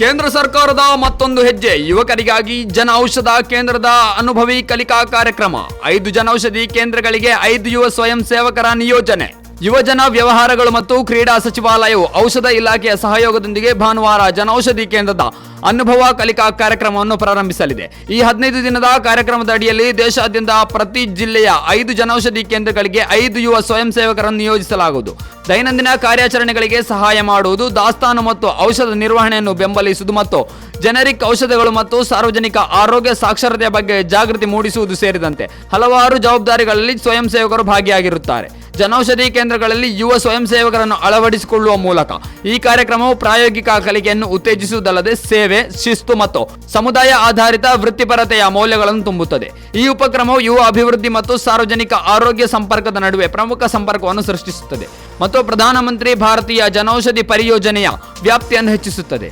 ಕೇಂದ್ರ ಸರ್ಕಾರದ ಮತ್ತೊಂದು ಹೆಜ್ಜೆ, ಯುವಕರಿಗಾಗಿ ಜನ ಔಷಧ ಕೇಂದ್ರದ ಅನುಭವಿ ಕಲಿಕಾ ಕಾರ್ಯಕ್ರಮ, ಐದು ಜನೌಷಧಿ ಕೇಂದ್ರಗಳಿಗೆ ಐದು ಯುವ ಸ್ವಯಂ ಸೇವಕರ ನಿಯೋಜನೆ. ಯುವಜನ ವ್ಯವಹಾರಗಳು ಮತ್ತು ಕ್ರೀಡಾ ಸಚಿವಾಲಯವು ಔಷಧ ಇಲಾಖೆಯ ಸಹಯೋಗದೊಂದಿಗೆ ಭಾನುವಾರ ಜನೌಷಧಿ ಕೇಂದ್ರದ ಅನುಭವ ಕಲಿಕಾ ಕಾರ್ಯಕ್ರಮವನ್ನು ಪ್ರಾರಂಭಿಸಲಿದೆ. ಈ ಹದಿನೈದು ದಿನದ ಕಾರ್ಯಕ್ರಮದ ಅಡಿಯಲ್ಲಿ ದೇಶಾದ್ಯಂತ ಪ್ರತಿ ಜಿಲ್ಲೆಯ ಐದು ಜನೌಷಧಿ ಕೇಂದ್ರಗಳಿಗೆ ಐದು ಯುವ ಸ್ವಯಂ ಸೇವಕರನ್ನು ನಿಯೋಜಿಸಲಾಗುವುದು. ದೈನಂದಿನ ಕಾರ್ಯಾಚರಣೆಗಳಿಗೆ ಸಹಾಯ ಮಾಡುವುದು, ದಾಸ್ತಾನು ಮತ್ತು ಔಷಧ ನಿರ್ವಹಣೆಯನ್ನು ಬೆಂಬಲಿಸುವುದು ಮತ್ತು ಜನರಿಕ್ ಔಷಧಗಳು ಮತ್ತು ಸಾರ್ವಜನಿಕ ಆರೋಗ್ಯ ಸಾಕ್ಷರತೆಯ ಬಗ್ಗೆ ಜಾಗೃತಿ ಮೂಡಿಸುವುದು ಸೇರಿದಂತೆ ಹಲವಾರು ಜವಾಬ್ದಾರಿಗಳಲ್ಲಿ ಸ್ವಯಂ ಸೇವಕರು ಭಾಗಿಯಾಗಿರುತ್ತಾರೆ. ಜನೌಷಧಿ ಕೇಂದ್ರಗಳಲ್ಲಿ ಯುವ ಸ್ವಯಂ ಸೇವಕರನ್ನು ಅಳವಡಿಸಿಕೊಳ್ಳುವ ಮೂಲಕ ಈ ಕಾರ್ಯಕ್ರಮವು ಪ್ರಾಯೋಗಿಕ ಕಲಿಕೆಯನ್ನು ಉತ್ತೇಜಿಸುವುದಲ್ಲದೆ ಸೇವೆ, ಶಿಸ್ತು ಮತ್ತು ಸಮುದಾಯ ಆಧಾರಿತ ವೃತ್ತಿಪರತೆಯ ಮೌಲ್ಯಗಳನ್ನು ತುಂಬುತ್ತದೆ. ಈ ಉಪಕ್ರಮವು ಯುವ ಅಭಿವೃದ್ಧಿ ಮತ್ತು ಸಾರ್ವಜನಿಕ ಆರೋಗ್ಯ ಸಂಪರ್ಕದ ನಡುವೆ ಪ್ರಮುಖ ಸಂಪರ್ಕವನ್ನು ಸೃಷ್ಟಿಸುತ್ತದೆ ಮತ್ತು ಪ್ರಧಾನಮಂತ್ರಿ ಭಾರತೀಯ ಜನೌಷಧಿ ಪರಿಯೋಜನೆಯ ವ್ಯಾಪ್ತಿಯನ್ನು ಹೆಚ್ಚಿಸುತ್ತದೆ.